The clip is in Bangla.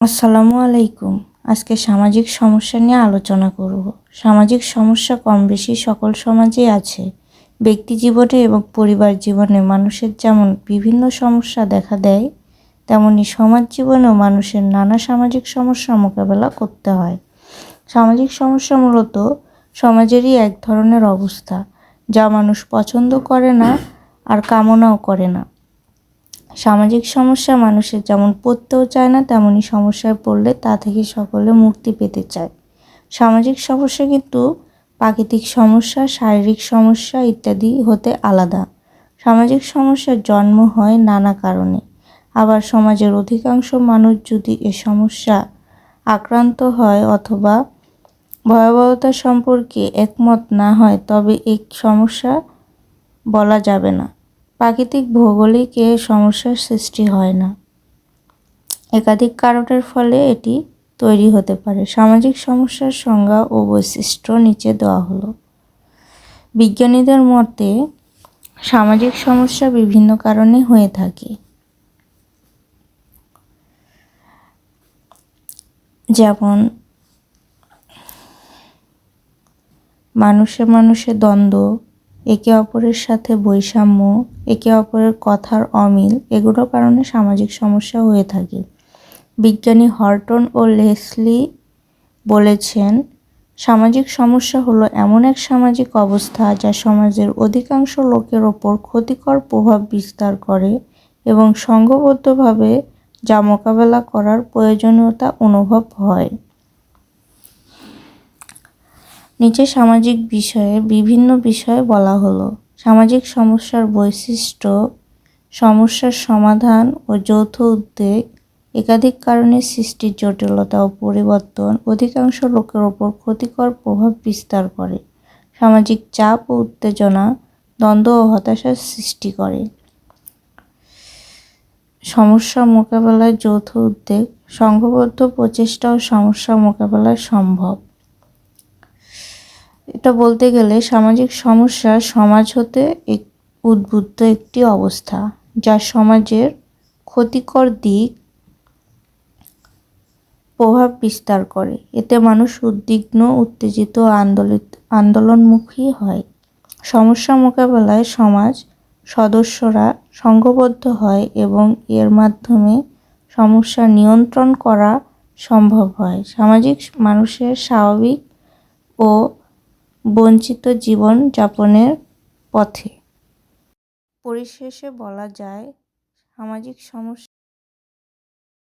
আসসালামু আলাইকুম। আজকে সামাজিক সমস্যা নিয়ে আলোচনা করব। সামাজিক সমস্যা কম বেশি সকল সমাজেই আছে। ব্যক্তি জীবনে এবং পরিবার জীবনে মানুষের যেমন বিভিন্ন সমস্যা দেখা দেয়, তেমনি সমাজ জীবনেও মানুষের নানা সামাজিক সমস্যা মোকাবেলা করতে হয়। সামাজিক সমস্যা মূলত সমাজেরই এক ধরনের অবস্থা, যা মানুষ পছন্দ করে না আর কামনাও করে না। সামাজিক সমস্যা মানুষের যেমন পড়তেও চায় না, তেমনই সমস্যায় পড়লে তা থেকে সকলে মুক্তি পেতে চায়। সামাজিক সমস্যা কিন্তু প্রাকৃতিক সমস্যা, শারীরিক সমস্যা ইত্যাদি হতে আলাদা। সামাজিক সমস্যার জন্ম হয় নানা কারণে। আবার সমাজের অধিকাংশ মানুষ যদি এ সমস্যা আক্রান্ত হয় অথবা ভয়াবহতা সম্পর্কে একমত না হয়, তবে এই সমস্যা বলা যাবে না। প্রাকৃতিক ভৌগোলিক এ সমস্যার সৃষ্টি হয় না। একাধিক কারণের ফলে এটি তৈরি হতে পারে। সামাজিক সমস্যার সংজ্ঞা ও বৈশিষ্ট্য নিচে দেওয়া হলো। বিজ্ঞানীদের মতে, সামাজিক সমস্যা বিভিন্ন কারণে হয়ে থাকে। যেমন, মানুষে মানুষে দ্বন্দ্ব একে অপরের সাথে বৈষম্য, একে অপরের কথার অমিল এগুলো কারণে সামাজিক সমস্যা হয়ে থাকে। বিজ্ঞানী হর্টন ও লেসলি বলেছেন, সামাজিক সমস্যা হলো এমন এক সামাজিক অবস্থা যা সমাজের অধিকাংশ লোকের ওপর ক্ষতিকর প্রভাব বিস্তার করে এবং সংঘবদ্ধভাবে যা মোকাবেলা করার প্রয়োজনীয়তা অনুভব হয়। নিচে সামাজিক বিষয়ে বিভিন্ন বিষয়ে বলা হলো। সামাজিক সমস্যার বৈশিষ্ট্য, সমস্যার সমাধান ও যৌথ উদ্বেগ, একাধিক কারণে সৃষ্টির জটিলতা ও পরিবর্তন অধিকাংশ লোকের ওপর ক্ষতিকর প্রভাব বিস্তার করে। সামাজিক চাপ ও উত্তেজনা, দ্বন্দ্ব ও হতাশার সৃষ্টি করে। সমস্যা মোকাবেলায় যৌথ উদ্বেগ, সংঘবদ্ধ প্রচেষ্টা ও সমস্যা মোকাবেলায় সম্ভব। এটা বলতে গেলে সামাজিক সমস্যা সমাজ হতে এক, উদ্বুদ্ধ একটি অবস্থা, যা সমাজের ক্ষতিকর দিক প্রভাব বিস্তার করে। এতে মানুষ উদ্বিগ্ন, উত্তেজিত, আন্দোলিত, আন্দোলনমুখী হয়। সমস্যা মোকাবেলায় সমাজ সদস্যরা সংঘবদ্ধ হয় এবং এর মাধ্যমে সমস্যা নিয়ন্ত্রণ করা সম্ভব হয়। সামাজিক মানুষের স্বাভাবিক ও বঞ্চিত জীবন যাপনের পথে। পরিশেষে বলা যায় সামাজিক সমস্যা